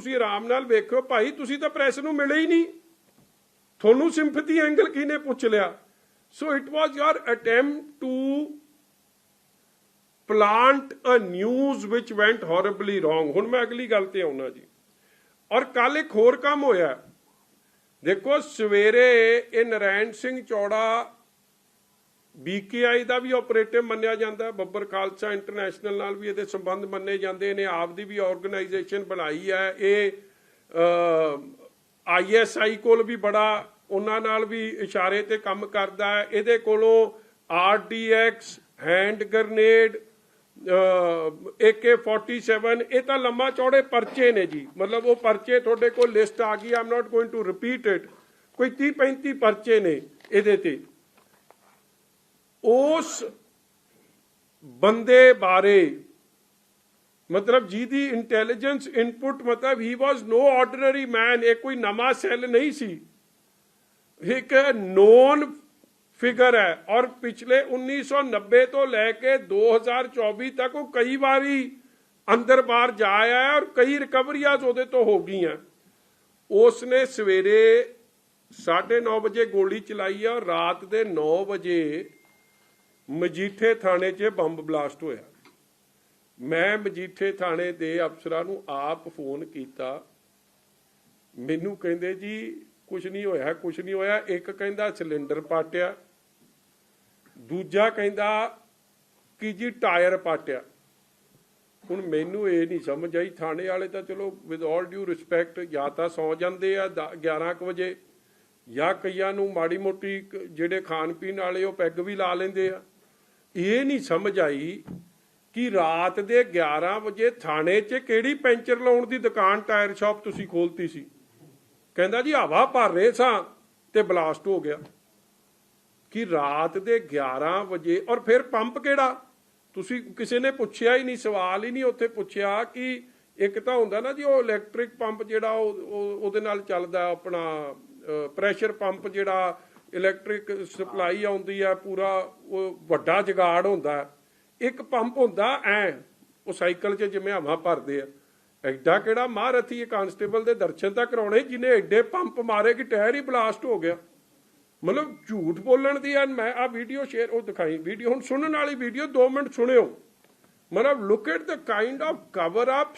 ਤੁਸੀਂ ਆਰਾਮ ਨਾਲ ਵੇਖਿਓ, ਭਾਈ ਤੁਸੀਂ ਤਾਂ ਪ੍ਰੈਸ ਨੂੰ ਮਿਲੇ ਹੀ ਨਹੀਂ। ਤੁਹਾਨੂੰ ਸਿੰਪਥੀ ਐਂਗਲ ਕਿਹਨੇ ਪੁੱਛ ਲਿਆ? So it was your attempt to plant a news which went horribly wrong ਹੁਣ ਮੈਂ ਅਗਲੀ ਗੱਲ ਤੇ ਆਉਣਾ ਜੀ। ਔਰ ਕੱਲ ਇੱਕ ਹੋਰ ਕੰਮ ਹੋਇਆ। ਦੇਖੋ, ਸਵੇਰੇ ਇਹ ਨਰੈਣ ਸਿੰਘ ਚੌੜਾ ਬੀਕੇਆਈ ਦਾ ਵੀ ਆਪਰੇਟਿਵ ਮੰਨਿਆ ਜਾਂਦਾ ਹੈ। ਬੱਬਰ ਖਾਲਸਾ ਇੰਟਰਨੈਸ਼ਨਲ ਨਾਲ ਵੀ ਇਹਦੇ ਸੰਬੰਧ ਮੰਨੇ ਜਾਂਦੇ ਨੇ। ਆਪ ਦੀ ਵੀ ਆਰਗੇਨਾਈਜੇਸ਼ਨ ਬਣਾਈ ਹੈ। ਇਹ ਆਈਐਸਆਈ ਕੋਲ ਵੀ ਬੜਾ ਉਹਨਾਂ ਨਾਲ ਵੀ ਇਸ਼ਾਰੇ ਤੇ ਕੰਮ ਕਰਦਾ ਹੈ। ਇਹਦੇ ਕੋਲੋਂ ਆਰਡੀਐਕਸ ਹੈਂਡ ਗ੍ਰਨੇਡ AK47 ਇਹ ਤਾਂ ਲੰਮਾ ਚੌੜੇ ਪਰਚੇ ਨੇ ਜੀ। ਮਤਲਬ ਉਹ ਪਰਚੇ ਤੁਹਾਡੇ ਕੋਲ ਲਿਸਟ ਆ ਗਈ। I'm not going to repeat it ਕੋਈ 30 35 ਪਰਚੇ ਨੇ ਇਹਦੇ ਤੇ। ਉਸ ਬੰਦੇ ਬਾਰੇ, ਮਤਲਬ ਜਿਹਦੀ ਇੰਟੈਲੀਜੈਂਸ ਇਨਪੁਟ ਮਤਲਬ ਹੀ ਵਾਸ ਨੋ ਆਰਡੀਨਰੀ ਮੈਨ ਇਹ ਕੋਈ ਨਵਾਂ ਸੈੱਲ ਨਹੀਂ ਸੀ। ਇੱਕ ਨੋਨ ਫਿਗਰ ਹੈ ਔਰ ਪਿਛਲੇ 1990 ਤੋਂ ਲੈ ਕੇ 2024 ਤੱਕ ਉਹ ਕਈ ਵਾਰੀ ਅੰਦਰ ਬਾਹਰ ਜਾ ਆਇਆ ਔਰ ਕਈ ਰਿਕਵਰੀਆਂ ਉਹਦੇ ਤੋਂ ਹੋ ਗਈਆਂ। ਉਸ ਨੇ ਸਵੇਰੇ 9:30 ਵਜੇ ਗੋਲੀ ਚਲਾਈ ਹੈ ਔਰ ਰਾਤ ਦੇ 9 ਵਜੇ ਮਜੀਠੇ ਥਾਣੇ 'ਚ ਬੰਬ ਬਲਾਸਟ ਹੋਇਆ। ਮੈਂ ਮਜੀਠੇ ਥਾਣੇ ਦੇ ਅਫਸਰਾਂ ਨੂੰ ਆਪ ਫੋਨ ਕੀਤਾ। ਮੈਨੂੰ ਕਹਿੰਦੇ, ਜੀ ਕੁਝ ਨਹੀਂ ਹੋਇਆ ਕੁਝ ਨਹੀਂ ਹੋਇਆ। ਇੱਕ ਕਹਿੰਦਾ, ਸਿਲੰਡਰ ਪਾਟਿਆ। ਦੂਜਾ ਕਹਿੰਦਾ, ਕਿ ਜੀ, ਟਾਇਰ ਪਾਟਿਆ। ਹੁਣ ਮੈਨੂੰ ਇਹ ਨਹੀਂ ਸਮਝ ਆਈ। ਥਾਣੇ ਵਾਲੇ ਤਾਂ ਚਲੋ ਵਿਦ ਆਲ ਡਿਊ ਰਿਸਪੈਕਟ ਜਾਂ ਤਾਂ ਸੌ ਜਾਂਦੇ ਆ ਦ- 11 ਕੁ ਵਜੇ, ਜਾਂ ਕਈਆਂ ਨੂੰ ਮਾੜੀ ਮੋਟੀ ਕ- ਜਿਹੜੇ ਖਾਣ ਪੀਣ ਵਾਲੇ, ਉਹ ਪੈਗ ਵੀ ਲਾ ਲੈਂਦੇ ਆ। ਇਹ ਨਹੀਂ ਸਮਝ ਆਈ ਕਿ ਰਾਤ ਦੇ 11 ਵਜੇ ਥਾਣੇ 'ਚ ਕਿਹੜੀ ਪੈਂਚਰ ਲਾਉਣ ਦੀ ਦੁਕਾਨ ਟਾਇਰ ਸ਼ਾਪ ਤੁਸੀਂ ਖੋਲਤੀ ਸੀ? ਕਹਿੰਦਾ ਜੀ, ਹਵਾ ਭਰ ਰਹੇ ਸਾਂ ਤੇ ਬਲਾਸਟ ਹੋ ਗਿਆ। ਕਿ ਰਾਤ ਦੇ 11 ਵਜੇ, ਔਰ ਫਿਰ ਪੰਪ ਕਿਹੜਾ? ਤੁਸੀਂ ਕਿਸੇ ਨੇ ਪੁੱਛਿਆ ਹੀ ਨਹੀਂ, ਸਵਾਲ ਹੀ ਨਹੀਂ ਉੱਥੇ ਪੁੱਛਿਆ ਕਿ ਇੱਕ ਤਾਂ ਹੁੰਦਾ ਨਾ ਜੀ, ਉਹ ਇਲੈਕਟ੍ਰਿਕ ਪੰਪ ਜਿਹੜਾ ਉਹਦੇ ਨਾਲ ਚੱਲਦਾ ਆਪਣਾ ਪ੍ਰੈਸ਼ਰ ਪੰਪ ਜਿਹੜਾ ਇਲੈਕਟ੍ਰਿਕ ਸਪਲਾਈ ਆਉਂਦੀ ਆ, ਪੂਰਾ ਉਹ ਵੱਡਾ ਜਗਾੜ ਹੁੰਦਾ। ਇੱਕ ਪੰਪ ਹੁੰਦਾ, ਐ, ਉਹ ਸਾਈਕਲ 'ਚ ਜਿਵੇਂ ਹਵਾ ਭਰਦੇ ਆ। ਐਡਾ ਕਿਹੜਾ ਮਹਾਰਥੀ ਕਾਂਸਟੇਬਲ ਦੇ ਦਰਸ਼ਨ ਤਾਂ ਕਰਾਉਣੇ ਜਿਹਨੇ ਐਡੇ ਪੰਪ ਮਾਰੇ ਕਿ ਟਾਇਰ ਹੀ ਬਲਾਸਟ ਹੋ ਗਿਆ। ਮਤਲਬ ਝੂਠ ਬੋਲਣ ਦੀ ਆ, ਮੈਂ ਆ ਵੀਡੀਓ ਸ਼ੇਅਰ ਉਹ ਦਿਖਾਈ ਵੀਡੀਓ ਹੁਣ ਸੁਣਨ ਵਾਲੀ ਵੀਡੀਓ 2 ਮਿੰਟ ਸੁਣਿਓ। ਮਤਲਬ look at the kind of cover up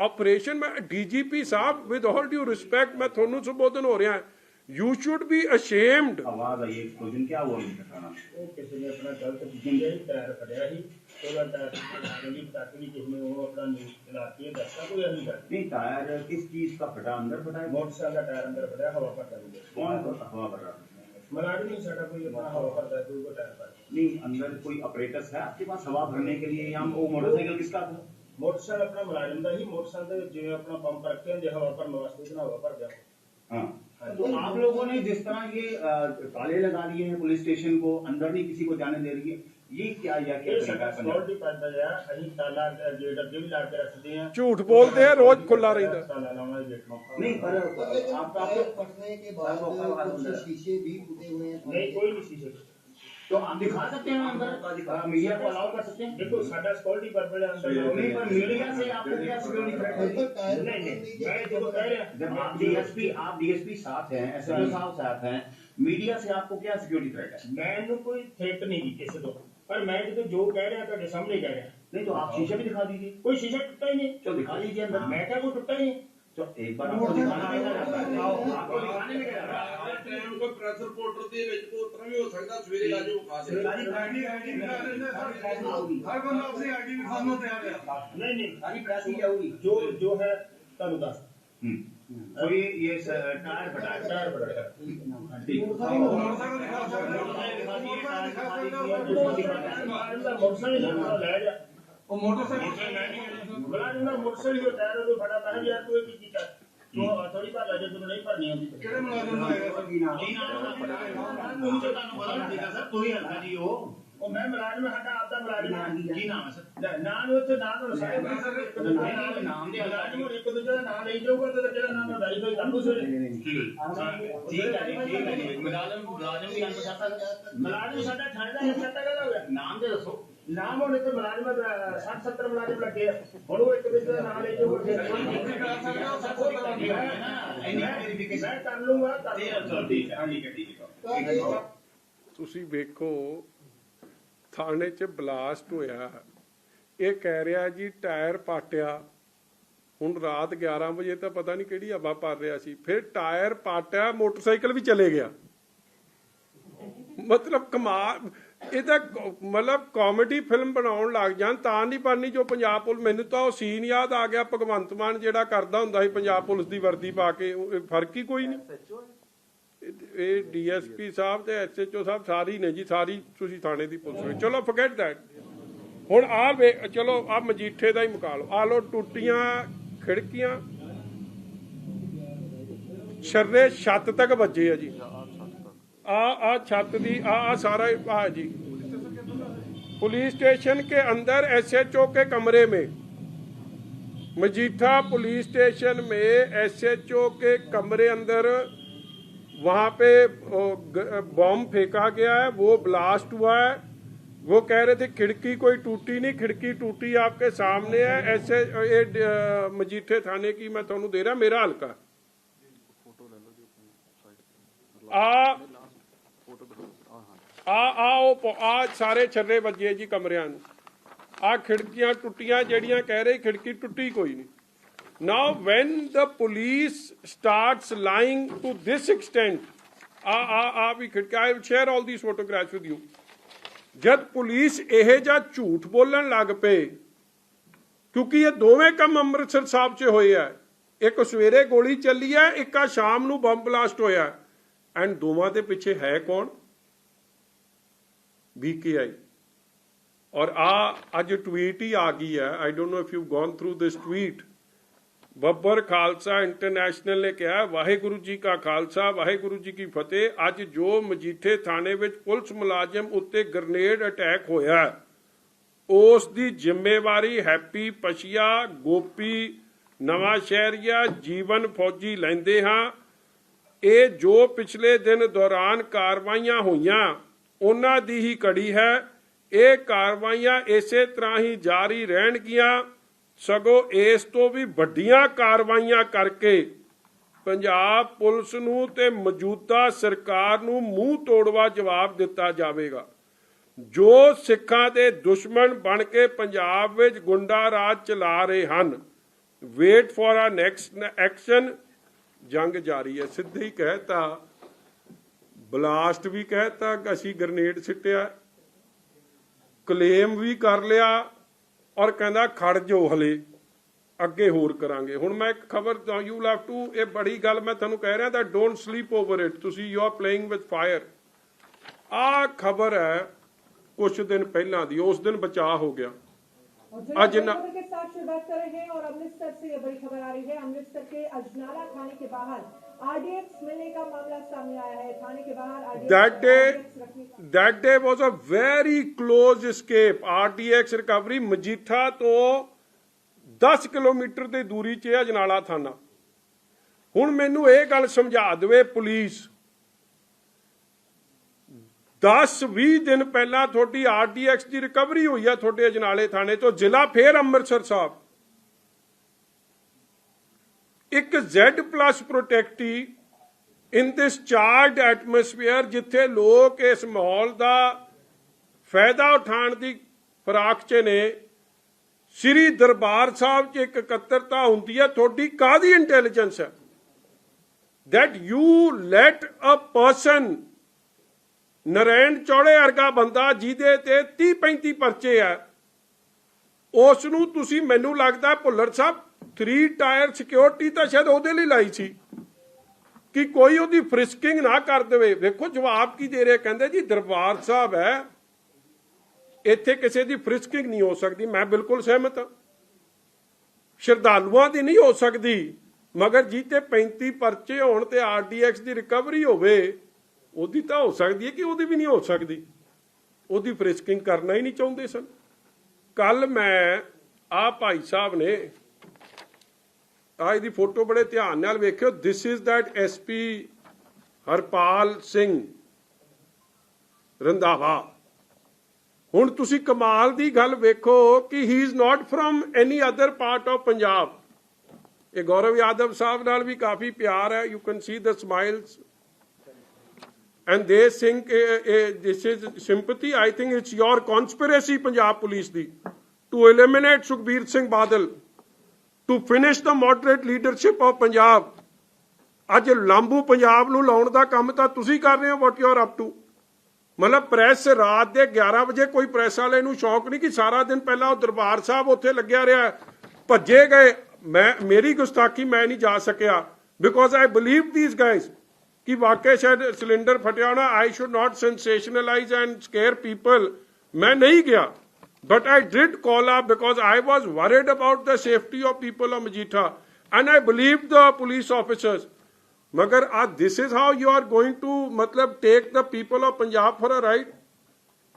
operation ਮੈਂ ਡੀਜੀਪੀ ਸਾਹਿਬ ਵਿਦ ਆਲ ਡਿਊ ਰਿਸਪੈਕਟ ਮੈਂ ਤੁਹਾਨੂੰ ਸੰਬੋਧਨ ਹੋ ਰਿਹਾ। यू शुड बी अशेम्ड आवाज़ आई एक क्वेश्चन क्या हुआ मुझे बताना ओके सर मैं अपना गलत क्वेश्चन दे तैयार करया ही। तो मैं ताकली ताकली के में वो अपना न्यूज़ चलाती है दस्ता को या नहीं नहीं टायर किस चीज़ का फटा? अंदर फटा है? मोटरसाइकिल का टायर अंदर फटा हवा पर कर कौन को तो हवा पर मलाड़ी नहीं सटा कोई अपना हवा पर कर कोई टायर पर। नहीं अंदर कोई ऑपरेटर्स है आपके पास हवा भरने के लिए या वो मोटरसाइकिल किसका था? मोटरसाइकिल अपना मलाड़ी ही मोटरसाइकिल तो जो अपना पंप रखते हैं जो हवा पर वास्तविक हवा पर जाओ हाँ। तो आप लोगों ने जिस तरह ये ताले लगा दिए हैं पुलिस स्टेशन को अंदर नहीं किसी को जाने दे रही है ये क्या या क्या झूठ बोलते हैं रोज खुला रही नहीं पर शीशे भी हुए हैं। नहीं कोई भी शीशे तो आप दिखा सकते हैं अंदर? मीडिया को अलाउ कर सकते हैं? बिल्कुल साडा सिक्योरिटी पर है अंदर। नहीं पर मीडिया हाँ। से आपको क्या सिक्योरिटी थ्रेट है? नहीं नहीं। मैं देखो कह रहे हैं। आप डीएसपी आप डीएसपी साथ हैं एसएसपी साहब साथ हैं मीडिया से आपको क्या सिक्योरिटी थ्रेट है? मैंने कोई थ्रेट नहीं की किसी को। पर मैं जो जो कह रहा था सामने कह रहा नहीं तो आप शीशा भी दिखा दीजिए। कोई शीशा टूटा ही नहीं। चलो दिखा दीजिए अंदर। हाँ। मैं क्या कोई टूटा ही नहीं। तो एक बार आपको दिखाना है आपको दिखाने में क्या रहा है? ਟਾਈਮ ਕੋਈ ਪ੍ਰੈਸ ਰਿਪੋਰਟਰ ਦੇ ਵਿੱਚ ਕੋਈ ਉਤਰਾ ਵੀ ਹੋ ਸਕਦਾ ਸਵੇਰੇ ਆ ਜਾਓ ਖਾ ਦੇ सारी आईडी आईडी दिखा रहे हैं ਹਰ ਬੰਦਾ ਆਪਣੀ ਆਈਡੀ ਦਿਖਾਉਣ ਨੂੰ ਤਿਆਰ ਹੈ ਨਹੀਂ ਨਹੀਂ सारी प्रेस ही जाऊंगी ਜੋ ਜੋ ਹੈ ਤੁਹਾਨੂੰ ਦੱਸ तो ये ये स- टायर फटा है ਟਾਇਰ ਬੜਾ ठीक ਮੋਟਰਸਾਈਕਲ ਦਿਖਾ ਮੋਟਰਸਾਈਕਲ ਨਾਲ ਲੈ ਜਾ ਉਹ ਮੋਟਰਸਾਈਕਲ ਮੋਟਰਸਾਈਕਲ ਹੈ ਬੜਾ ਜਿੰਦਾ ਮੋਟਰਸਾਈਕਲ ਹੀ ਟਾਇਰ ਉਹਦੇ ਫੜਾ ਮੈਂ ਵੀ ਤੂੰ ਇਹ ਕੀ ਕੀਤਾ ਤੂੰ ਥੋੜੀ ਭਰ ਲੈ ਜੇ ਤੂੰ ਨਹੀਂ ਭਰਨੀ ਆਉਂਦੀ। ਕਿਹੜੇ ਮੁਲਾਜ਼ਮ ਆਏਗਾ ਸਰ ਕੀ ਨਾਮ? ਤੁਹਾਨੂੰ ਪਤਾ ਨਹੀਂ ਸਰ ਤੁਸੀਂ ਹਲਕਾ ਜੀ ਉਹ। ਉਹ ਮੈਂ ਮੁਲਾਜ਼ਮ ਸਾਡਾ ਆਪਦਾ ਮੁਲਾਜ਼ਮ ਕੀ ਨਾਮ ਹੈ ਸਰ? ਨਾਮ ਉੱਥੇ ਨਾਮ ਦਾ ਸਾਹਿਬ ਸਰ ਨਾਮ ਦੇ ਮੁਲਾਜ਼ਮ ਹੋਰ ਇੱਕ ਦੂਜੇ ਦਾ ਨਾਮ ਲਈ ਜਾਊਗਾ ਤਾਂ ਜਿਹੜਾ ਨਾਮ ਦਾ ਵੈਰੀਫਾਈ ਕਰ ਲਓ ਸਰ ਠੀਕ ਹੈ ਠੀਕ ਹੈ ਮੁਲਾਜ਼ਮ ਮੁਲਾਜ਼ਮ ਵੀ ਅਨਪਛਾਤਾ ਮੁਲਾਜ਼ਮ ਸਾਡਾ ਠਾਣੇ ਦਾ ਹਿੱਸਾ ਤਾਂ ਹੋ ਗਿਆ ਨਾਮ ਦੇ ਦੱਸੋ। ਨਾਮ ਹੋਣੇ ਤੇ ਮੁਲਾਜ਼ਮ 60 70 ਮੁਲਾਜ਼ਮ ਲੱਗੇ। ਹੁਣ ਉਹ ਇੱਕ ਦੂਜੇ ਦਾ ਨਾਮ ਲੈ ਕੇ ਉਹ ਮੈਂ ਕਰ ਲੂੰਗਾ ਠੀਕ ਹੈ ਠੀਕ ਹੈ ਠੀਕ ਹੈ ਤੁਸੀਂ ਵੇਖੋ ਥਾਣੇ 'ਚ ਬਲਾਸਟ ਹੋਇਆ। ਇਹ ਕਹਿ ਰਿਹਾ ਜੀ ਟਾਇਰ ਪਾਟਿਆ। ਹੁਣ ਰਾਤ 11 ਵਜੇ ਤਾਂ ਪਤਾ ਨਹੀਂ ਕਿਹੜੀ ਹਵਾ ਪਰ ਰਿਹਾ ਸੀ। ਫਿਰ ਟਾਇਰ ਪਾਟਿਆ ਮੋਟਰਸਾਈਕਲ ਵੀ ਚਲੇ ਗਿਆ। ਮਤਲਬ ਕਮਾਲ ਇਹ ਤਾਂ ਮਤਲਬ ਕਾਮੇਡੀ ਫਿਲਮ ਬਣਾਉਣ ਲੱਗ ਜਾਣ ਤਾਂ ਨਹੀਂ ਬਣਨੀ ਜੋ ਪੰਜਾਬ ਪੁਲਿਸ ਮੈਨੂੰ ਤਾਂ ਉਹ ਸੀਨ ਯਾਦ ਆ ਗਿਆ ਭਗਵੰਤ ਮਾਨ ਜਿਹੜਾ ਕਰਦਾ ਹੁੰਦਾ ਸੀ ਪੰਜਾਬ ਪੁਲਿਸ ਦੀ ਵਰਦੀ ਪਾ ਕੇ ਫ਼ਰਕ ਹੀ ਕੋਈ ਨਹੀਂ। ਇਹ- ਡੀਐਸਪੀ ਸਾਹਿਬ ਤੇ ਐਸਐਚਓ ਸਾਹਿਬ ਸਾਰੀ ਨੇ ਜੀ ਸਾਰੀ ਤੁਸੀਂ ਥਾਣੇ ਦੀ ਪੁਲਿਸ ਵਿੱਚ। ਚਲੋ ਫੋਰਗੇਟ ਦੈਟ ਹੁਣ ਆ ਚਲੋ ਆ ਮਜੀਠੇ ਦਾ ਹੀ ਮੁਕਾ ਲਓ ਆ ਲੋ ਟੁੱਟੀਆਂ ਖਿੜਕੀਆਂ। ਛਰਰੇ ਛੱਤ ਤੱਕ ਵੱਜੇ ਆ ਜੀ। ਆ ਆ ਛੱਤ ਦੀ ਆ ਆ ਸਾਰਾ ਆ जी पुलिस स्टेशन के अंदर एसएचओ के कमरे में मजीठा पुलिस स्टेशन में एसएचओ के कमरे अंदर वहां पे ओ, ग- बॉम्ब फेंका गया है वो ब्लास्ट हुआ है वो कह रहे थे खिड़की कोई टूटी नहीं खिड़की टूटी आपके सामने है ऐसे ये अ, मजीठे थाने की मैं ਤੁਹਾਨੂੰ ਦੇ रहा मेरा हल्का ਆ ਆ ਆ, ਉਹ ਆ ਸਾਰੇ ਛੱਲੇ ਵੱਜੇ ਜੀ ਕਮਰਿਆਂ ਨੂੰ। ਆ ਖਿੜਕੀਆਂ ਟੁੱਟੀਆਂ, ਜਿਹੜੀਆਂ ਕਹਿ ਰਹੇ ਖਿੜਕੀ ਟੁੱਟੀ ਕੋਈ ਨਹੀਂ। Now when the police starts lying to this extent ah ah ah we ਖਿੜਕਾ I share all these photographs with you ਜਦ ਪੁਲਿਸ ਇਹ ਜਾਂ ਝੂਠ ਬੋਲਣ ਲੱਗ ਪਏ, ਕਿਉਂਕਿ ਇਹ ਦੋਵੇਂ ਕੰਮ ਅੰਮ੍ਰਿਤਸਰ ਸਾਹਿਬ 'ਚ ਹੋਏ ਆ। ਇੱਕ ਸਵੇਰੇ ਗੋਲੀ ਚੱਲੀ ਹੈ ਇੱਕ ਆ ਸ਼ਾਮ ਨੂੰ ਬੰਬ ਬਲਾਸਟ ਹੋਇਆ। ਐਂਡ ਦੋਵਾਂ ਦੇ ਪਿੱਛੇ ਹੈ ਕੌਣ? BKI ਔਰ ਆ, ਅੱਜ ਟਵੀਟ ਹੀ ਆ ਗਈ ਹੈ I don't know if you gone through this tweet Babbar Khalsa international ਨੇ ਕਿਹਾ, ਵਾਹਿਗੁਰੂ ਜੀ ਕਾ ਖਾਲਸਾ, ਵਾਹਿਗੁਰੂ ਜੀ ਕੀ ਫਤਿਹ, ਅੱਜ ਜੋ ਮਜੀਠੇ ਥਾਣੇ ਵਿੱਚ ਪੁਲਿਸ ਮੁਲਾਜ਼ਮ ਉੱਤੇ ਗ੍ਰਨੇਡ ਅਟੈਕ ਹੋਇਆ ਉਸ ਦੀ ਜ਼ਿੰਮੇਵਾਰੀ ਹੈਪੀ ਪਸ਼ੀਆ, ਗੋਪੀ, ਨਵਾਂ ਸ਼ਹਿਰੀਆ, ਜੀਵਨ ਫੌਜੀ ਲੈਂਦੇ ਹਾਂ। ਇਹ ਜੋ ਪਿਛਲੇ ਦਿਨ ਦੌਰਾਨ ਕਾਰਵਾਈਆਂ ਹੋਈਆਂ ਉਹਨਾਂ ਦੀ ਹੀ ਕੜੀ ਹੈ। ਇਹ ਕਾਰਵਾਈਆਂ ਇਸੇ ਤਰ੍ਹਾਂ ਹੀ ਜਾਰੀ ਰਹਿਣਗੀਆਂ। ਸਗੋਂ ਇਸ ਤੋਂ ਵੀ ਵੱਡੀਆਂ ਕਾਰਵਾਈਆਂ ਕਰਕੇ ਪੰਜਾਬ ਪੁਲਿਸ ਨੂੰ ਤੇ ਮੌਜੂਦਾ ਸਰਕਾਰ ਨੂੰ ਮੂੰਹ ਤੋੜਵਾ ਜਵਾਬ ਦਿੱਤਾ ਜਾਵੇਗਾ। ਜੋ ਸਿੱਖਾਂ ਦੇ ਦੁਸ਼ਮਣ ਬਣ ਕੇ ਪੰਜਾਬ ਵਿੱਚ ਗੁੰਡਾ ਰਾਜ ਚਲਾ ਰਹੇ ਹਨ। Wait for a next action ਜੰਗ ਜਾਰੀ ਹੈ। ਸਿੱਧੀ ਹੀ ਕਹਿਤਾ ਬਲਾਸਟ ਵੀ ਕਹਿਤਾ ਕਿ ਅਸੀਂ ਗ੍ਰਨੇਡ ਸਿੱਟਿਆ ਕਲੇਮ ਵੀ ਕਰ ਲਿਆ ਔਰ ਕਹਿੰਦਾ ਖੜ ਜੋ ਹਲੇ ਅੱਗੇ ਹੋਰ ਕਰਾਂਗੇ ਹੁਣ ਮੈਂ ਇੱਕ ਖਬਰ ਯੂ ਹੈਵ ਟੂ ਇਹ ਬੜੀ ਗੱਲ ਮੈਂ ਤੁਹਾਨੂੰ ਕਹਿ ਰਿਹਾ ਤਾਂ ਡੋਨਟ ਸਲੀਪ ਓਵਰ ਇਟ ਤੁਸੀਂ you are playing with fire ਆ ਖਬਰ ਹੈ ਕੁਝ ਦਿਨ ਪਹਿਲਾਂ ਦੀ ਉਸ ਦਿਨ ਬਚਾਅ ਹੋ ਗਿਆ और आज जो ना- खबर के साथ शुरुआत कर रहे हैं और अमृतसर से ये बड़ी खबर आ रही है अमृतसर के अजनाला थाने के बाहर आरडीएक्स मिलने का मामला सामने आया है थाने के बाहर RDX that day RDX रखने का that day was a very close escape RDX recovery Majitha ਤੋਂ 10 ਕਿਲੋਮੀਟਰ ਦੀ ਦੂਰੀ 'ਚ ਹੈ ਅਜਨਾਲਾ ਥਾਣਾ ਹੁਣ ਮੈਨੂੰ ਇਹ ਗੱਲ ਸਮਝਾ ਦੇਵੇ ਪੁਲਿਸ 10-20 ਦਿਨ ਪਹਿਲਾਂ ਤੁਹਾਡੀ RDX ਦੀ ਰਿਕਵਰੀ ਹੋਈ ਹੈ ਤੁਹਾਡੇ ਅਜਨਾਲੇ ਥਾਣੇ ਤੋਂ ਜ਼ਿਲ੍ਹਾ ਫੇਰ ਅੰਮ੍ਰਿਤਸਰ ਸਾਹਿਬ ਇੱਕ Z+ protectee in this charged atmosphere ਜਿੱਥੇ ਲੋਕ ਇਸ ਮਾਹੌਲ ਦਾ ਫਾਇਦਾ ਉਠਾਉਣ ਦੀ ਫਰਾਕ 'ਚ ਨੇ। ਸ੍ਰੀ ਦਰਬਾਰ ਸਾਹਿਬ 'ਚ ਇੱਕ ਇਕੱਤਰਤਾ ਹੁੰਦੀ ਹੈ, ਤੁਹਾਡੀ ਕਾਦੀ ਇੰਟੈਲੀਜੈਂਸ ਹੈ? That you let a person, Narain ਚੌੜੇ ਵਰਗਾ ਬੰਦਾ ਜਿਹਦੇ ਤੇ 30 35 ਪਰਚੇ ਆ, ਉਸ ਨੂੰ ਤੁਸੀਂ ਮੈਨੂੰ ਲੱਗਦਾ ਭੁੱਲਰ ਸਾਹਿਬ 3 ਟਾਇਰ ਸਿਕਿਉਰਿਟੀ ਤਾਂ ਸ਼ਾਇਦ ਉਹਦੇ ਲਈ ਲਾਈ ਸੀ ਕਿ ਕੋਈ ਉਹਦੀ ਫ੍ਰਿਸਕਿੰਗ ਨਾ ਕਰ ਦੇਵੇ। ਵੇਖੋ ਜਵਾਬ ਕੀ ਦੇ ਰਿਹਾ, ਕਹਿੰਦੇ ਜੀ ਦਰਬਾਰ ਸਾਹਿਬ ਹੈ, ਇੱਥੇ ਕਿਸੇ ਦੀ ਫ੍ਰਿਸਕਿੰਗ ਨਹੀਂ ਹੋ ਸਕਦੀ। ਮੈਂ ਬਿਲਕੁਲ ਸਹਿਮਤ ਹਾਂ। ਸ਼ਰਧਾਲੂਆਂ ਦੀ ਨਹੀਂ ਹੋ ਸਕਦੀ, ਮਗਰ ਜੀ ਤੇ 35 ਪਰਚੇ ਹੋਣ ਤੇ ਆਰਡੀਐਕਸ ਦੀ ਰਿਕਵਰੀ ਹੋਵੇ, ਉਹਦੀ ਤਾਂ ਹੋ ਸਕਦੀ ਹੈ ਕਿ ਉਹਦੀ ਵੀ ਨਹੀਂ ਹੋ ਸਕਦੀ। ਉਹਦੀ ਫ੍ਰਿਸਕਿੰਗ ਕਰਨਾ ਹੀ ਨਹੀਂ ਚਾਹੁੰਦੇ ਸਨ। ਕੱਲ ਮੈਂ ਆ ਭਾਈ ਸਾਹਿਬ ਨੇ ਆ ਇਹਦੀ ਫੋਟੋ ਬੜੇ ਧਿਆਨ ਨਾਲ ਵੇਖਿਓ। This is that SP Harpal Singh Randhawa. ਹੁਣ ਤੁਸੀਂ ਕਮਾਲ ਦੀ ਗੱਲ ਵੇਖੋ ਕਿ he is not from any other part of Punjab ਇਹ ਗੌਰਵ ਯਾਦਵ ਸਾਹਿਬ ਨਾਲ ਵੀ ਕਾਫੀ ਪਿਆਰ ਹੈ। You can see the smiles and they think uh, uh, this is sympathy. I think it's your conspiracy, Punjab police, the, to eliminate Sukhbir to finish to moderate leadership moderate leadership ਅੱਜ ਲਾਂਬੂ ਪੰਜਾਬ ਨੂੰ ਲਾਉਣ ਦਾ ਕੰਮ ਤਾਂ ਤੁਸੀਂ ਕਰ ਰਹੇ ਹੋ what you are up to ਮਤਲਬ ਪ੍ਰੈਸ ਰਾਤ ਦੇ 11 ਵਜੇ ਕੋਈ ਪ੍ਰੈਸ ਵਾਲੇ ਨੂੰ ਸ਼ੌਂਕ ਨਹੀਂ ਕਿ ਸਾਰਾ ਦਿਨ ਪਹਿਲਾਂ ਉਹ ਦਰਬਾਰ ਸਾਹਿਬ ਉੱਥੇ ਲੱਗਿਆ ਰਿਹਾ ਭੱਜੇ ਗਏ। ਮੈਂ, ਮੇਰੀ ਗੁਸਤਾਖੀ ਮੈਂ ਨਹੀਂ ਜਾ ਸਕਿਆ। Because I believe these guys ਕਿ ਵਾਕਿਆ ਸ਼ਾਇਦ ਸਿਲੰਡਰ ਫਟਿਆ ਹੋਣਾ। I should not sensationalise and scare people ਮੈਂ ਨਹੀਂ ਗਿਆ। But I did call up because I was worried about the safety of people of Majitha and I believe the police officers ਮਗਰ ਆ this is how you are going to ਮਤਲਬ take the people of Punjab for a ride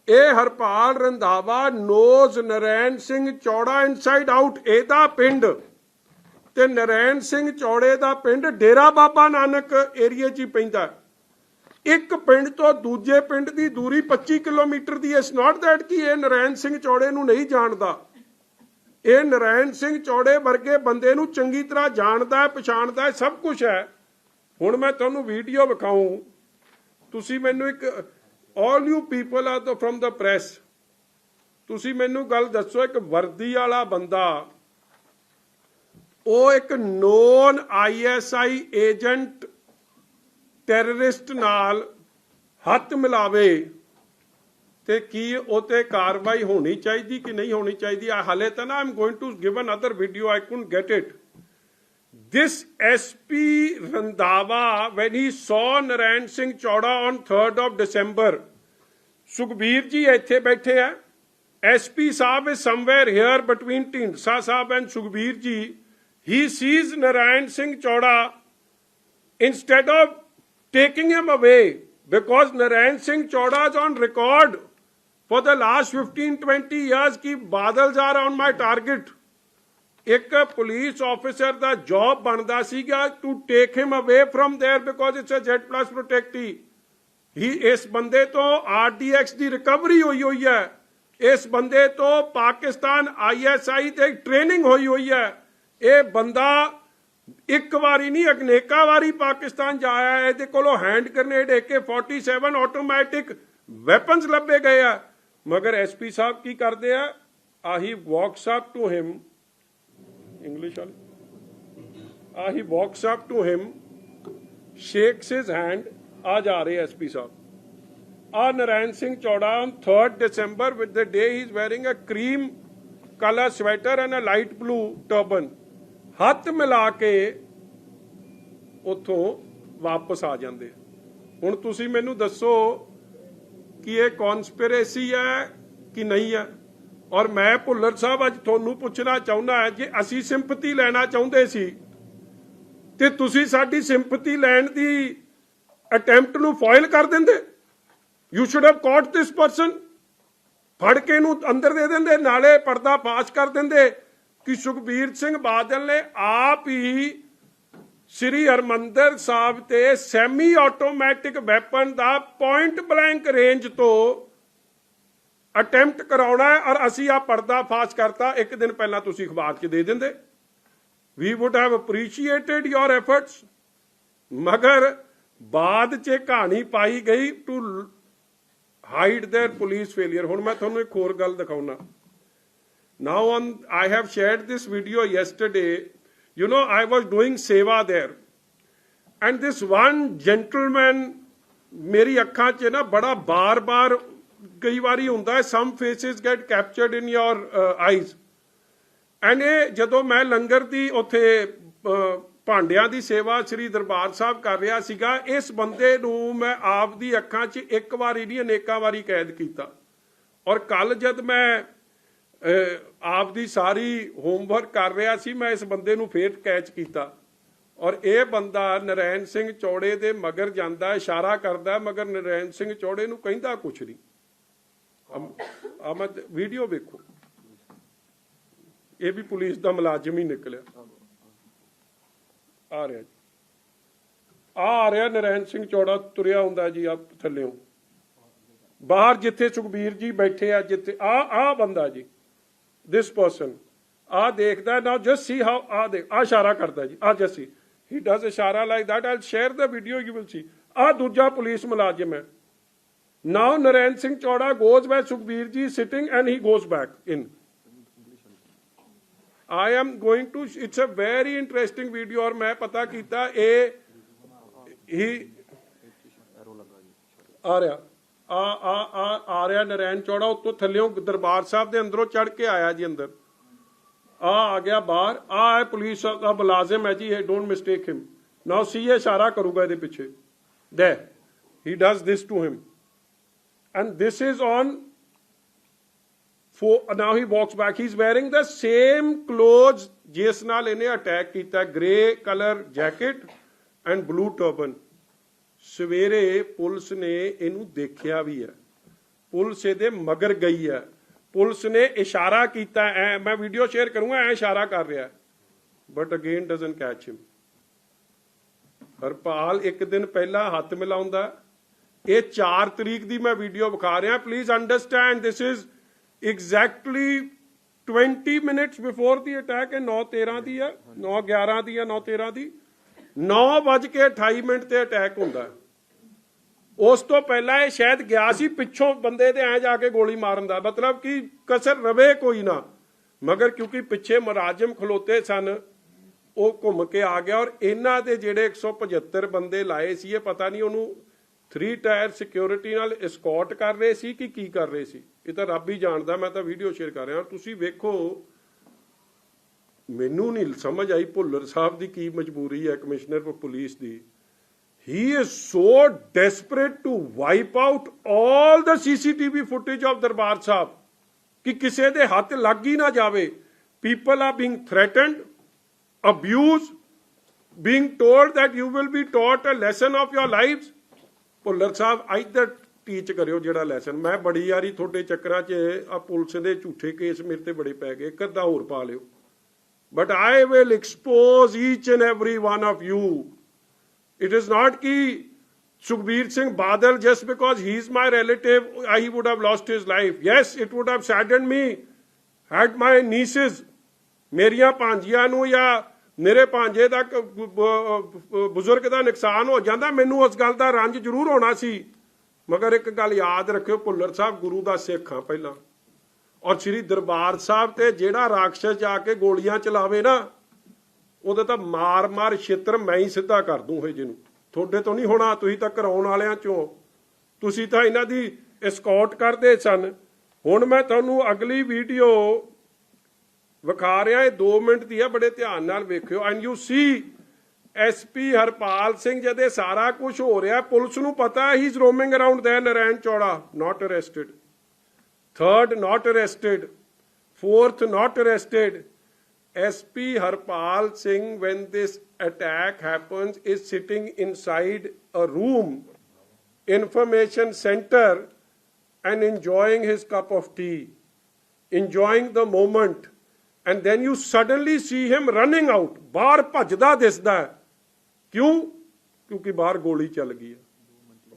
ਇਹ Harpal Randhawa knows Narain Singh Chaura inside out ਇਹਦਾ ਪਿੰਡ ਤੇ ਨਰੈਣ ਸਿੰਘ ਚੌੜੇ ਦਾ ਪਿੰਡ ਡੇਰਾ ਬਾਬਾ ਨਾਨਕ ਏਰੀਏ 'ਚ ਹੀ ਪੈਂਦਾ ਇੱਕ ਪਿੰਡ ਤੋਂ ਦੂਜੇ ਪਿੰਡ ਦੀ ਦੂਰੀ 25 ਕਿਲੋਮੀਟਰ ਦੀ ਇਸ ਨਾਟ ਦੈਟ ਕਿ ਇਹ ਨਰੈਣ ਸਿੰਘ ਚੌੜੇ ਨੂੰ ਨਹੀਂ ਜਾਣਦਾ। ਇਹ ਨਰੈਣ ਸਿੰਘ ਚੌੜੇ ਵਰਗੇ ਬੰਦੇ ਨੂੰ ਚੰਗੀ ਤਰ੍ਹਾਂ ਜਾਣਦਾ ਪਛਾਣਦਾ ਸਭ ਕੁਝ ਹੈ। ਹੁਣ ਮੈਂ ਤੁਹਾਨੂੰ ਵੀਡੀਓ ਵਿਖਾਉਂ। ਤੁਸੀਂ ਮੈਨੂੰ ਇੱਕ all you people are the from the press ਤੁਸੀਂ ਮੈਨੂੰ ਗੱਲ ਦੱਸੋ, ਇੱਕ ਵਰਦੀ ਵਾਲਾ ਬੰਦਾ, ਉਹ ਇੱਕ ਨੋਨ ਆਈਐਸਆਈ ਏਜੰਟ ਟੈਰਰਿਸਟ ਨਾਲ ਹੱਥ ਮਿਲਾਵੇ ਤੇ ਕੀ ਉਹ ਤੇ ਕਾਰਵਾਈ ਹੋਣੀ ਚਾਹੀਦੀ ਕਿ ਨਹੀਂ ਹੋਣੀ ਚਾਹੀਦੀ ਆ ਹਲੇ ਤਾਂ ਨਾ I'm going to give another video I couldn't get it this SP Randhawa, when he saw Narayan Singh Chauda on 3rd of December, Sukhbir ji ਇੱਥੇ ਬੈਠੇ ਆ SP sahib is somewhere here between Dhindsa sahib and Sukhbir ji he sees Narayan Singh Chauda instead of taking him away because Narayan Singh Chauda is on record for the last 15 20 years ki badals are on my target ਇੱਕ police officer ਦਾ job ਬਣਦਾ ਸੀਗਾ to take him away from there because it's a Z plus protectee ਹੀ ਇਸ ਬੰਦੇ ਤੋਂ RDX ਦੀ recovery ਹੋਈ ਹੋਈ ਹੈ ਇਸ ਬੰਦੇ ਤੋਂ ਪਾਕਿਸਤਾਨ ਆਈਐਸਆਈ ਤੇ ਟ੍ਰੇਨਿੰਗ ਹੋਈ ਹੋਈ ਹੈ ਇਹ ਬੰਦਾ ਇੱਕ ਵਾਰੀ ਨਹੀਂ ਅਨੇਕਾਂ ਵਾਰੀ ਪਾਕਿਸਤਾਨ ਜਾਇਆ ਹੈ ਇਹਦੇ ਕੋਲੋਂ hand grenade AK47 automatic weapons ਲੱਭੇ ਗਏ ਆ। ਮਗਰ ਐਸਪੀ ਸਾਹਿਬ ਕੀ ਕਰਦੇ ਆ? ਆਹੀ ਵਾਕਸ ਟੂ ਹਿਮ English ਵਾਲੇ। ਆ he to him shakes his hand ਆ ਜਾ ਰਹੇ ਐਸਪੀ ਸਾਹਿਬ। ਆ ਨਰੈਣ ਸਿੰਘ ਚੌੜਾ, on 3rd December with the day, he is wearing a cream color sweater and a light blue turban ਹੱਥ ਮਿਲਾ ਕੇ ਉੱਥੋਂ ਵਾਪਸ ਆ ਜਾਂਦੇ ਹੁਣ ਤੁਸੀਂ ਮੈਨੂੰ ਦੱਸੋ ਕਿ ਇਹ ਕਨਸਪੀਰੇਸੀ ਹੈ ਕਿ ਨਹੀਂ ਹੈ? ਔਰ ਮੈਂ ਭੁੱਲਰ ਸਾਹਿਬ ਅੱਜ ਤੁਹਾਨੂੰ ਪੁੱਛਣਾ ਚਾਹੁੰਦਾ ਜੇ ਅਸੀਂ ਸਿੰਪਥੀ ਲੈਣਾ ਚਾਹੁੰਦੇ ਸੀ, ਤੇ ਤੁਸੀਂ ਸਾਡੀ ਸਿੰਪਥੀ ਲੈਣ ਦੀ ਅਟੈਂਪਟ ਨੂੰ ਫੋਇਲ ਕਰ ਦਿੰਦੇ। You should have caught this person ਫੜ ਕੇ ਇਹਨੂੰ ਅੰਦਰ ਦੇ ਦਿੰਦੇ, ਨਾਲੇ ਪਰਦਾ ਪਾਸ ਕਰ ਦਿੰਦੇ। ਕਿ ਸੁਖਬੀਰ ਸਿੰਘ ਬਾਦਲ ਨੇ ਆਪ ਹੀ ਸ੍ਰੀ ਹਰਮੰਦਰ ਸਾਹਿਬ ਤੇ ਸੈਮੀ ਆਟੋਮੈਟਿਕ ਵੈਪਨ ਦਾ ਪੁਆਇੰਟ ਬਲੈਂਕ ਰੇਂਜ ਤੋਂ ਅਟੈਂਪਟ ਕਰਾਉਣਾ ਹੈ ਔਰ ਅਸੀਂ ਆ ਪਰਦਾ ਫਾਸ਼ ਕਰਤਾ ਇੱਕ ਦਿਨ ਪਹਿਲਾਂ ਤੁਸੀਂ ਅਖਬਾਰ 'ਚ ਦੇ ਦਿੰਦੇ we would have appreciated your efforts ਮਗਰ ਬਾਅਦ 'ਚ ਕਹਾਣੀ ਪਾਈ ਗਈ to hide their police failure ਹੁਣ ਮੈਂ ਤੁਹਾਨੂੰ ਇੱਕ ਹੋਰ ਗੱਲ ਦਿਖਾਉਣਾ now on, i have shared this video yesterday. You know, i was doing seva there. And this one gentleman ਮੇਰੀ ਅੱਖਾਂ 'ਚ ਨਾ ਬੜਾ ਬਾਰ-ਬਾਰ ਕਈ ਵਾਰੀ ਹੁੰਦਾ ਹੈ some faces get captured in your eyes and ਇਹ ਜਦੋਂ ਮੈਂ ਲੰਗਰ ਦੀ ਉੱਥੇ ਭਾਂਡਿਆਂ ਦੀ ਸੇਵਾ ਸ੍ਰੀ ਦਰਬਾਰ ਸਾਹਿਬ ਕਰ ਰਿਹਾ ਸੀਗਾ ਇਸ ਬੰਦੇ ਨੂੰ ਮੈਂ ਆਪ ਦੀ ਅੱਖਾਂ 'ਚ ਇੱਕ ਵਾਰੀ ਨਹੀਂ ਅਨੇਕਾਂ ਵਾਰੀ ਕੈਦ ਕੀਤਾ ਔਰ ਕੱਲ ਜਦ ਮੈਂ ਆਪ ਦੀ ਸਾਰੀ ਹੋਮਵਰਕ ਕਰ ਰਿਹਾ ਸੀ, ਮੈਂ ਇਸ ਬੰਦੇ ਨੂੰ ਫੇਰ ਕੈਚ ਕੀਤਾ। ਔਰ ਇਹ ਬੰਦਾ ਨਰੈਣ ਸਿੰਘ ਚੌੜੇ ਦੇ ਮਗਰ ਜਾਂਦਾ, ਇਸ਼ਾਰਾ ਕਰਦਾ, ਮਗਰ ਨਰੈਣ ਸਿੰਘ ਚੌੜੇ ਨੂੰ ਕਹਿੰਦਾ ਕੁਛ ਨਹੀਂ। ਆ ਮੈਂ ਵੀਡੀਓ ਵੇਖੋ। ਇਹ ਵੀ ਪੁਲਿਸ ਦਾ ਮੁਲਾਜ਼ਮ ਹੀ ਨਿਕਲਿਆ। ਆ ਰਿਹਾ ਜੀ। ਆ ਆ ਰਿਹਾ ਨਰੈਣ ਸਿੰਘ ਚੌੜਾ, ਤੁਰਿਆ ਹੁੰਦਾ ਜੀ ਆ ਥੱਲਿਓਂ। ਬਾਹਰ ਜਿੱਥੇ ਸੁਖਬੀਰ ਜੀ ਬੈਠੇ ਆ, ਜਿੱਥੇ ਆ ਆ ਬੰਦਾ ਜੀ। This person ਆ ਦੇਖਦਾ ਨਾਓ ਜਸਟ ਸੀ ਹਾਊ ਆ ਦੇ ਆ ਇਸ਼ਾਰਾ ਕਰਦਾ ਜੀ ਆ ਜਸਟ ਸੀ ਹੀ ਡਸ ਇਸ਼ਾਰਾ like that I'll share the video you will see ਆ ਦੂਜਾ ਪੁਲਿਸ ਮੁਲਾਜ਼ਮ ਹੈ ਨਾਓ ਨਰੈਣ ਸਿੰਘ ਚੌੜਾ goes by Sukhbir ji sitting and he goes back in I am going to it's a very interesting video ਔਰ ਮੈਂ ਪਤਾ ਕੀਤਾ ਇਹ ਹੀ ਆ ਰਿਹਾ ਆ ਆ ਆ ਆ ਰਿਹਾ ਨਰੈਣ ਚੌੜਾ ਉੱਤੋਂ ਥੱਲਿਓਂ ਦਰਬਾਰ ਸਾਹਿਬ ਦੇ ਅੰਦਰੋਂ ਚੜ ਕੇ ਆਇਆ ਜੀ ਅੰਦਰ। ਆ ਆ ਗਿਆ ਬਾਹਰ, ਆ ਹੈ ਪੁਲਿਸ ਦਾ ਮੁਲਾਜ਼ਮ ਹੈ ਜੀ don't mistake him now see ਇਹ ਇਸ਼ਾਰਾ ਕਰੂਗਾ ਇਹਦੇ ਪਿੱਛੇ। ਦੇ he does this to him and this is on for, now he walks back, he's wearing the same clothes, ਜਿਸ ਨਾਲ ਇਹਨੇ ਅਟੈਕ ਕੀਤਾ grey colour jacket and blue turban ਸਵੇਰੇ ਪੁਲਿਸ ਨੇ ਇਹਨੂੰ ਦੇਖਿਆ ਵੀ ਹੈ। ਪੁਲਿਸ ਇਹਦੇ ਮਗਰ ਗਈ ਹੈ। ਪੁਲਿਸ ਨੇ ਇਸ਼ਾਰਾ ਕੀਤਾ, ਐ ਮੈਂ ਵੀਡੀਓ ਸ਼ੇਅਰ ਕਰੂੰਗਾ, ਐ ਇਸ਼ਾਰਾ ਕਰ ਰਿਹਾ but again doesn't catch him Harpal ਇੱਕ ਦਿਨ ਪਹਿਲਾਂ ਹੱਥ ਮਿਲਾਉਂਦਾ ਇਹ 4 ਤਰੀਕ ਦੀ ਮੈਂ ਵੀਡੀਓ ਵਿਖਾ ਰਿਹਾ please understand this is exactly 20 minutes before the attack ਇਹ 9:13 ਦੀ ਹੈ 9:11 ਦੀ ਹੈ 9:13 ਦੀ। 9:28 ਮਿੰਟ ਤੇ ਅਟੈਕ ਹੁੰਦਾ। ਉਸ ਤੋਂ ਪਹਿਲਾਂ ਇਹ ਸ਼ਾਇਦ ਗਿਆ ਸੀ, ਪਿੱਛੋਂ ਬੰਦੇ ਦੇ ਐ ਜਾ ਕੇ ਗੋਲੀ ਮਾਰਨ ਦਾ। ਮਤਲਬ ਕਿ ਕਸਰ ਰਵੇ ਕੋਈ ਨਾ। ਮਗਰ ਕਿਉਂਕਿ ਪਿੱਛੇ ਮੁਲਾਜ਼ਮ ਖਲੋਤੇ ਸਨ, ਉਹ ਘੁੰਮ ਕੇ ਆ ਗਿਆ ਔਰ ਇਹਨਾਂ ਦੇ ਜਿਹੜੇ 175 ਬੰਦੇ ਲਾਏ ਸੀ, ਇਹ ਪਤਾ ਨਹੀਂ ਉਹਨੂੰ 3 ਟਾਇਰ ਸਿਕਿਉਰਿਟੀ ਨਾਲ escort ਕਰ ਰਹੇ ਸੀ ਕਿ ਕੀ ਕਰ ਰਹੇ ਸੀ। ਇਹ ਤਾਂ ਰੱਬ ਹੀ ਜਾਣਦਾ, ਮੈਂ ਤਾਂ ਵੀਡੀਓ ਸ਼ੇਅਰ ਕਰ ਰਿਹਾ। ਤੁਸੀਂ ਵੇਖੋ ਮੈਨੂੰ ਨਹੀਂ ਸਮਝ ਆਈ ਭੁੱਲਰ ਸਾਹਿਬ ਦੀ ਕੀ ਮਜਬੂਰੀ ਹੈ ਕਮਿਸ਼ਨਰ ਫॉर ਪੁਲਿਸ ਦੀ he is so desperate to wipe out all the CCTV footage of Darbar Sahib ਕਿ ਕਿਸੇ ਦੇ ਹੱਥ ਲੱਗ ਹੀ ਨਾ ਜਾਵੇ people are being threatened abused being told that you will be taught a lesson of your lives Bhullar ਸਾਹਿਬ ਅੱਜ ਦਾ teach ਕਰਿਓ ਜਿਹੜਾ ਲੈਸਨ ਮੈਂ ਬੜੀ ਯਾਰੀ ਤੁਹਾਡੇ ਚੱਕਰਾਂ 'ਚ ਆ ਪੁਲਿਸ ਦੇ ਝੂਠੇ ਕੇਸ ਮੇਰੇ ਤੇ ਬੜੇ ਪੈ ਗਏ ਇੱਕ ਅੱਧਾ ਹੋਰ ਪਾ ਲਿਓ but I will expose each and every one of you It is not ki Sukhbir Singh Badal, just because he is my relative, he would have lost his life. Yes, it would have saddened me had my nieces, ਮੇਰੀਆਂ ਭਾਂਜੀਆਂ ਨੂੰ ਜਾਂ ਮੇਰੇ ਭਾਂਜੇ ਦਾ ਕ- ਬ- ਬ- ਬਜ਼ੁਰਗ ਦਾ ਨੁਕਸਾਨ ਹੋ ਜਾਂਦਾ ਮੈਨੂੰ ਉਸ ਗੱਲ ਦਾ ਰੰਜ ਜ਼ਰੂਰ ਹੋਣਾ ਸੀ ਮਗਰ ਇੱਕ ਗੱਲ ਯਾਦ ਰੱਖਿਓ ਭੁੱਲਰ ਸਾਹਿਬ ਗੁਰੂ ਦਾ ਸਿੱਖ ਆ ਪਹਿਲਾਂ ਔਰ ਸ੍ਰੀ ਦਰਬਾਰ ਸਾਹਿਬ ਤੇ ਜਿਹੜਾ ਰਾਖਸ਼ ਜਾ ਕੇ ਗੋਲੀਆਂ ਚਲਾਵੇ ਨਾ, ਉਹਦੇ ਤਾਂ ਮਾਰ-ਮਾਰ ਛਿੱਤਰ ਮੈਂ ਹੀ ਸਿੱਧਾ ਕਰ ਦੂੰ ਇਹ ਜਿਹਨੂੰ। ਤੁਹਾਡੇ ਤੋਂ ਨਹੀਂ ਹੋਣਾ, ਤੁਸੀਂ ਤਾਂ ਕਰਾਉਣ ਵਾਲਿਆਂ ਚੋਂ। ਤੁਸੀਂ ਤਾਂ ਇਹਨਾਂ ਦੀ ਐਸਕੌਟ ਕਰਦੇ ਸਨ। ਹੁਣ ਮੈਂ ਤੁਹਾਨੂੰ ਅਗਲੀ ਵੀਡੀਓ ਵਿਖਾ ਰਿਹਾ, ਇਹ 2 ਮਿੰਟ ਦੀ ਹੈ ਬੜੇ ਧਿਆਨ ਨਾਲ ਵੇਖਿਓ। And you see SP Harpal Singh ਜਦੇ ਸਾਰਾ ਕੁਝ ਹੋ ਰਿਹਾ, ਪੁਲਿਸ ਨੂੰ ਪਤਾ ਹੀ is roaming around there, Narain Chaura not arrested third not arrested fourth not arrested sp harpal singh when this attack happens is sitting inside a room information center and enjoying his cup of tea enjoying the moment and then you suddenly see him running out ਬਾਹਰ ਭੱਜਦਾ ਦਿਸਦਾ ਹੈ। ਕਿਉਂ ਕਿਉਂਕਿ ਬਾਹਰ ਗੋਲੀ ਚੱਲ ਗਈ ਹੈ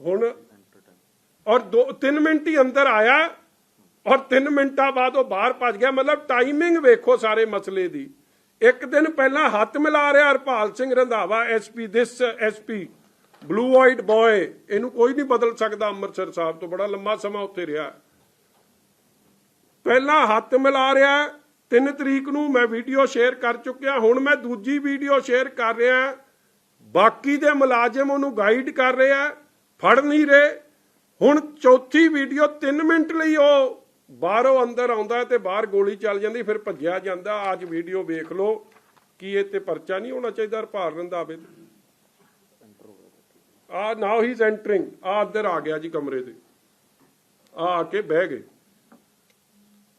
ਹੁਣ ਔਰ 2 3 ਮਿੰਟ ਹੀ ਅੰਦਰ ਆਇਆ ਔਰ 3 ਮਿੰਟਾਂ ਬਾਅਦ ਉਹ ਬਾਹਰ ਭੱਜ ਗਿਆ। ਮਤਲਬ ਟਾਈਮਿੰਗ ਵੇਖੋ ਸਾਰੇ ਮਸਲੇ ਦੀ। ਇੱਕ ਦਿਨ ਪਹਿਲਾਂ ਹੱਥ ਮਿਲਾ ਰਿਹਾ Harpal Singh Randhawa SP this SP blue eyed boy ਇਹਨੂੰ ਕੋਈ ਨਹੀਂ ਬਦਲ ਸਕਦਾ। ਅੰਮ੍ਰਿਤਸਰ ਸਾਹਿਬ ਤੋਂ ਬੜਾ ਲੰਮਾ ਸਮਾਂ ਉੱਥੇ ਰਿਹਾ। ਪਹਿਲਾਂ ਹੱਥ ਮਿਲਾ ਰਿਹਾ। 3 ਤਰੀਕ ਨੂੰ ਮੈਂ ਵੀਡੀਓ ਸ਼ੇਅਰ ਕਰ ਚੁੱਕਿਆ। ਹੁਣ ਮੈਂ ਦੂਜੀ ਵੀਡੀਓ ਸ਼ੇਅਰ ਕਰ ਰਿਹਾ। ਬਾਕੀ ਦੇ ਮੁਲਾਜ਼ਮ ਉਹਨੂੰ ਗਾਈਡ ਕਰ ਰਿਹਾ। ਫੜ ਨਹੀਂ ਰਹੇ। ਹੁਣ ਚੌਥੀ ਵੀਡੀਓ 3 ਮਿੰਟ ਲਈ ਉਹ ਬਾਹਰੋਂ ਅੰਦਰ ਆਉਂਦਾ ਤੇ ਬਾਹਰ ਗੋਲੀ ਚੱਲ ਜਾਂਦੀ, ਫਿਰ ਭੱਜਿਆ ਜਾਂਦਾ। ਅੱਜ ਵੀਡੀਓ ਵੇਖ ਲਓ ਕਿ ਇਹ ਤੇ ਪਰਚਾ ਨਹੀਂ ਹੋਣਾ ਚਾਹੀਦਾ ਭਾਰ ਰੰਧਾਵੇ ਆ ਨਾਓ ਹੀ ਇਜ਼ ਐਂਟਰਿੰਗ ਆ ਅੰਦਰ ਆ ਗਿਆ ਜੀ ਕਮਰੇ ਦੇ ਆ ਆ ਕੇ ਬਹਿ ਗਏ।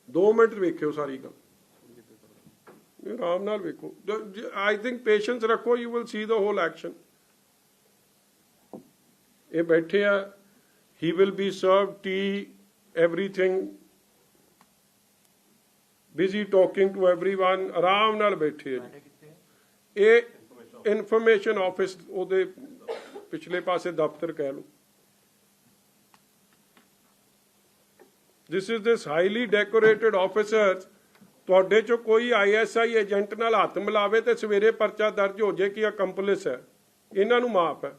2 ਮਿੰਟ ਵੇਖਿਓ ਸਾਰੀ ਗੱਲ। ਇਹ ਆਰਾਮ ਨਾਲ ਵੇਖੋ। ਆਈ ਥਿੰਕ ਪੇਸ਼ੈਂਸ ਰੱਖੋ you will see the whole action ਇਹ ਬੈਠੇ ਆ। ਹੀ ਵਿਲ ਬੀ ਸਰਵ ਟੀ everything busy talking to everyone, ਆਰਾਮ ਨਾਲ ਬੈਠੇ ਆ ਜੀ। ਇਹ ਇਨਫੋਰਮੇਸ਼ਨ ਆਫਿਸ ਉਹਦੇ ਪਿਛਲੇ ਪਾਸੇ ਦਫ਼ਤਰ ਕਹਿ ਲਓ। This is this highly decorated officers ਤੁਹਾਡੇ ਚੋਂ ਕੋਈ ਆਈਐਸਆਈ ਏਜੰਟ ਨਾਲ ਹੱਥ ਮਿਲਾਵੇ ਤੇ ਸਵੇਰੇ ਪਰਚਾ ਦਰਜ ਹੋ ਜੇ ਕਿ ਅਕੰਪਲਿਸ ਹੈ। ਇਹਨਾਂ ਨੂੰ ਮਾਫ ਹੈ।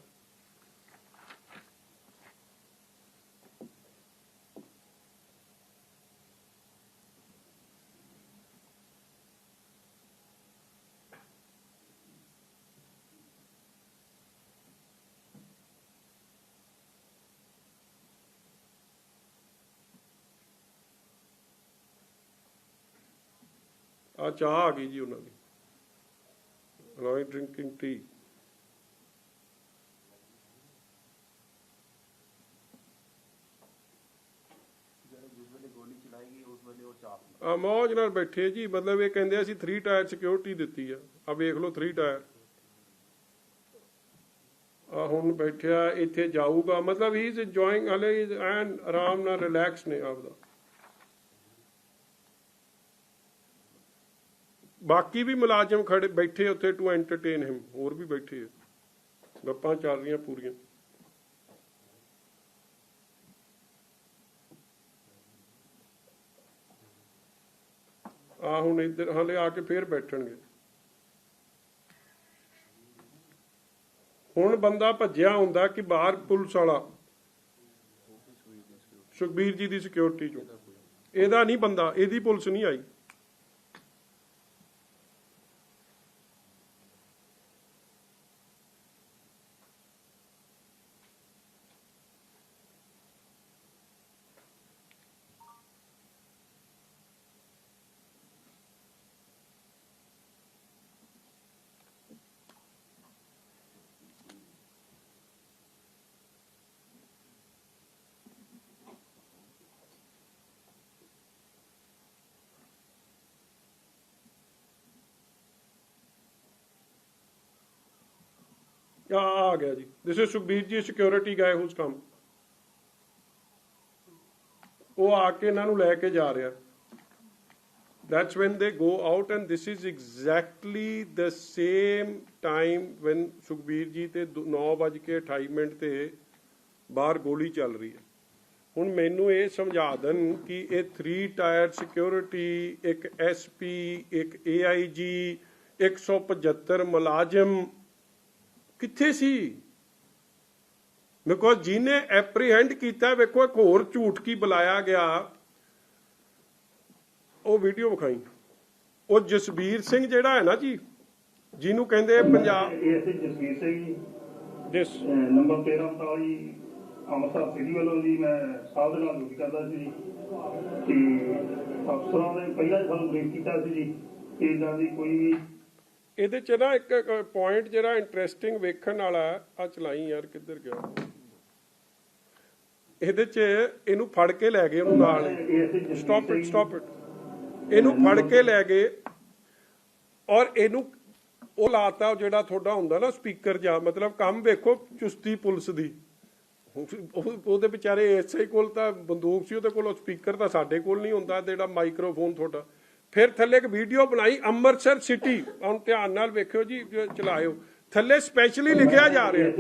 ਆ ਚਾਹ ਆ ਗਈ ਜੀ ਉਹਨਾਂ ਦੀ। ਅਲੋਇੰਗ ਡਰਿੰਕਿੰਗ ਟੀ ਆ ਮੌਜ ਨਾਲ ਬੈਠੇ ਜੀ, ਮਤਲਬ ਇਹ ਕਹਿੰਦੇ ਅਸੀਂ 3 ਟਾਇਰ ਸਿਕਿਉਰਿਟੀ ਦਿੱਤੀ ਆ। ਆ ਵੇਖ ਲਓ 3 ਟਾਇਰ ਆ ਹੁਣ ਬੈਠਿਆ, ਇੱਥੇ ਜਾਊਗਾ। ਮਤਲਬ ਹੀ ਇਜ਼ ਇੰਜੋਇੰਗ ਹਲੇ ਇਜ਼ ਐਨ ਆਰਾਮ ਨਾਲ ਰਿਲੈਕਸ ਨੇ ਆਪਦਾ। ਬਾਕੀ ਵੀ ਮੁਲਾਜ਼ਮ ਖੜੇ ਬੈਠੇ ਉੱਥੇ ਟੂ ਐਂਟਰਟੇਨ ਹਿਮ ਹੋਰ ਵੀ ਬੈਠੇ ਆ। ਗੱਪਾਂ ਚੱਲ ਰਹੀਆਂ ਪੂਰੀਆਂ। ਆ ਹੁਣ ਇੱਧਰ, ਹਲੇ ਆ ਕੇ ਫੇਰ ਬੈਠਣਗੇ। ਹੁਣ ਬੰਦਾ ਭੱਜਿਆ ਹੁੰਦਾ ਕਿ ਬਾਹਰ ਪੁਲਿਸ ਵਾਲਾ, ਸੁਖਬੀਰ ਜੀ ਦੀ ਸਿਕਿਉਰਿਟੀ ਚੋਂ। ਇਹਦਾ ਨਹੀਂ ਬੰਦਾ, ਇਹਦੀ ਪੁਲਿਸ ਨਹੀਂ ਆਈ। ਆ ਆ ਗਿਆ ਜੀ। ਦਿਸ ਇਜ਼ ਸੁਖਬੀਰ ਜੀ ਸਿਕਿਉਰਿਟੀ ਗਾਇ ਹੁਸ ਕਮ ਉਹ ਆ ਕੇ ਇਹਨਾਂ ਨੂੰ ਲੈ ਕੇ ਜਾ ਰਿਹਾ। That's when they go out and this is exactly the same time when Sukhbir ji ਤੇ 9:28 ਮਿੰਟ ਤੇ ਬਾਹਰ ਗੋਲੀ ਚੱਲ ਰਹੀ ਹੈ। ਹੁਣ ਮੈਨੂੰ ਇਹ ਸਮਝਾ ਦੇਣ ਕਿ ਇਹ 3 ਟਾਇਰ ਸਿਕਿਉਰਿਟੀ ਇੱਕ ਐਸਪੀ ਇੱਕ ਏਆਈਜੀ 175 ਮੁਲਾਜ਼ਮ ਕਿੱਥੇ ਸੀ? ਬਿਕੋਜ਼ ਜਿਹਨੇ ਐਪਰੀਹੈਂਡ ਕੀਤਾ ਵੇਖੋ ਇੱਕ ਹੋਰ ਝੂਠ ਕੀ ਬੁਲਾਇਆ ਗਿਆ। ਉਹ ਵੀਡੀਓ ਵਿਖਾਈ। ਉਹ ਜਸਬੀਰ ਸਿੰਘ ਜਿਹੜਾ ਹੈ ਨਾ ਜੀ ਜਿਹਨੂੰ ਕਹਿੰਦੇ ਪੰਜਾਬ ਇਹ ਅਸੀਂ Jasvir Singh this uh number 1349 Amritsar city ਵੱਲੋਂ ਜੀ ਮੈਂ ਸਾਹਿਬ ਦੇ ਨਾਲ ਡਿਊਟੀ ਕਰਦਾ ਸੀ। ਜੀ ਤੇ ਅਫਸਰਾਂ ਨੇ ਪਹਿਲਾਂ ਹੀ ਸਾਨੂੰ ਬਰੀਫ ਕੀਤਾ ਸੀ ਜੀ ਕਿ ਇਦਾਂ ਦੀ ਕੋਈ ਵੀ ਇਹਦੇ ਚ ਨਾ ਇੱਕ ਪੁਆਇੰਟ ਜਿਹੜਾ ਇੰਟਰਸਟਿੰਗ ਵੇਖਣ ਵਾਲਾ ਆ ਚਲਾਈ ਯਾਰ ਕਿੱਧਰ ਗਿਆ ਇਹਦੇ ਚ ਇਹਨੂੰ ਫੜ ਕੇ ਲੈ ਗਏ ਉਹਨੂੰ ਨਾਲ। ਸਟਾਪ ਇਟ ਸਟਾਪ ਇਟ ਇਹਨੂੰ ਫੜ ਕੇ ਲੈ ਗਏ ਔਰ ਇਹਨੂੰ ਉਹ ਲਾਤਾ ਜਿਹੜਾ ਤੁਹਾਡਾ ਹੁੰਦਾ ਨਾ ਸਪੀਕਰ ਜਾਂ ਮਤਲਬ ਕੰਮ ਵੇਖੋ ਚੁਸਤੀ ਪੁਲਿਸ ਦੀ। ਉਹ- ਉਹਦੇ ਵਿਚਾਰੇ ਐਸਆਈ ਕੋਲ ਤਾਂ ਬੰਦੂਕ ਸੀ, ਉਹਦੇ ਕੋਲ ਸਪੀਕਰ ਤਾਂ ਸਾਡੇ ਕੋਲ ਨਹੀਂ ਹੁੰਦਾ, ਜਿਹੜਾ ਮਾਈਕ੍ਰੋਫੋਨ ਤੁਹਾਡਾ। ਫਿਰ ਥੱਲੇ ਇੱਕ ਵੀਡੀਓ ਬਣਾਈ ਅੰਮ੍ਰਿਤਸਰ ਸਿਟੀ ਹੁਣ ਧਿਆਨ ਨਾਲ ਵੇਖਿਓ ਜੀ ਚਲਾਇਓ। ਥੱਲੇ ਸਪੈਸ਼ਲੀ ਲਿਖਿਆ ਜਾ ਰਿਹਾ।